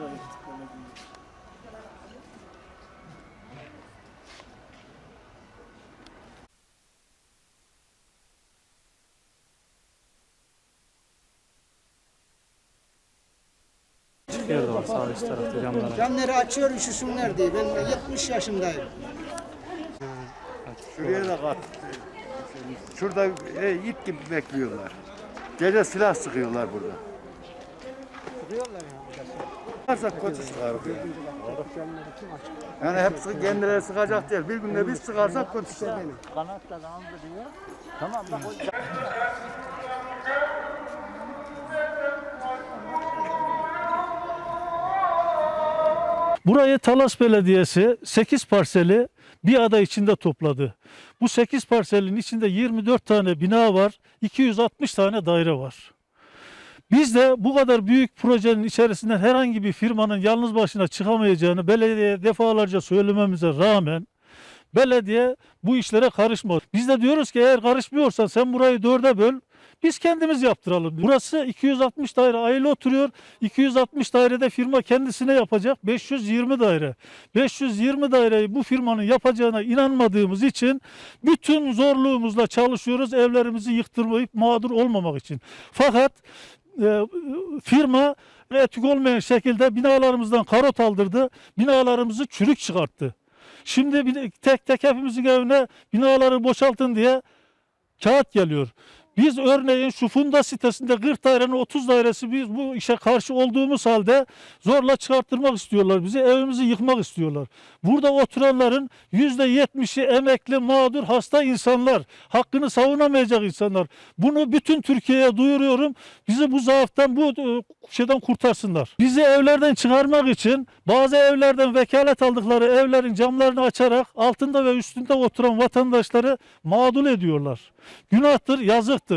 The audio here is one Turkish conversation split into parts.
belediye. Yerde var sağ üst tarafta camlar. Camları açıyor üşüsünler diye. Ben 70 yaşındayım. Şuraya da kat. Şurada e, it gibi bekliyorlar. Gece silah sıkıyorlar burada. Sıkıyorlar ya. Varsa sıkar. Yani hepsi kendileri sıkacak değil. Bir günde biz sıkarsak kötü sıkar. Kanatla da diyor. Tamam bak o Burayı Talas Belediyesi 8 parseli bir ada içinde topladı. Bu 8 parselin içinde 24 tane bina var, 260 tane daire var. Biz de bu kadar büyük projenin içerisinden herhangi bir firmanın yalnız başına çıkamayacağını belediyeye defalarca söylememize rağmen belediye bu işlere karışmadı. Biz de diyoruz ki eğer karışmıyorsan sen burayı dörde böl, biz kendimiz yaptıralım. Burası 260 daire aile oturuyor. 260 dairede firma kendisine yapacak 520 daire. 520 daireyi bu firmanın yapacağına inanmadığımız için bütün zorluğumuzla çalışıyoruz evlerimizi yıktırmayıp mağdur olmamak için. Fakat e, firma etik olmayan şekilde binalarımızdan karot aldırdı. Binalarımızı çürük çıkarttı. Şimdi tek tek hepimizin evine binaları boşaltın diye kağıt geliyor. Biz örneğin şu Funda sitesinde 40 dairenin 30 dairesi biz bu işe karşı olduğumuz halde zorla çıkarttırmak istiyorlar bizi. Evimizi yıkmak istiyorlar. Burada oturanların %70'i emekli, mağdur, hasta insanlar. Hakkını savunamayacak insanlar. Bunu bütün Türkiye'ye duyuruyorum. Bizi bu zaaftan, bu e, şeyden kurtarsınlar. Bizi evlerden çıkarmak için bazı evlerden vekalet aldıkları evlerin camlarını açarak altında ve üstünde oturan vatandaşları mağdur ediyorlar. Günahtır, yazıktır.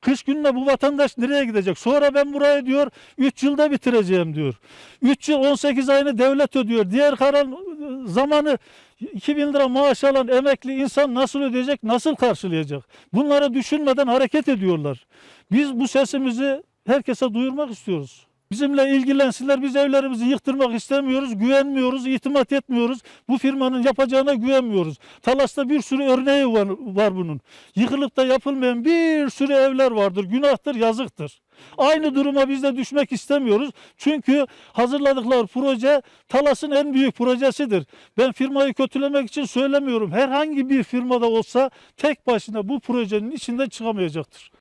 Kış gününe bu vatandaş nereye gidecek? Sonra ben burayı diyor 3 yılda bitireceğim diyor. 3 yıl 18 ayını devlet ödüyor. Diğer kalan zamanı 2000 lira maaş alan emekli insan nasıl ödeyecek, nasıl karşılayacak? Bunları düşünmeden hareket ediyorlar. Biz bu sesimizi herkese duyurmak istiyoruz. Bizimle ilgilensinler. Biz evlerimizi yıktırmak istemiyoruz, güvenmiyoruz, itimat etmiyoruz. Bu firmanın yapacağına güvenmiyoruz. Talas'ta bir sürü örneği var, var bunun. Yıkılıp da yapılmayan bir sürü evler vardır. Günahtır, yazıktır. Aynı duruma biz de düşmek istemiyoruz. Çünkü hazırladıkları proje Talas'ın en büyük projesidir. Ben firmayı kötülemek için söylemiyorum. Herhangi bir firmada olsa tek başına bu projenin içinden çıkamayacaktır.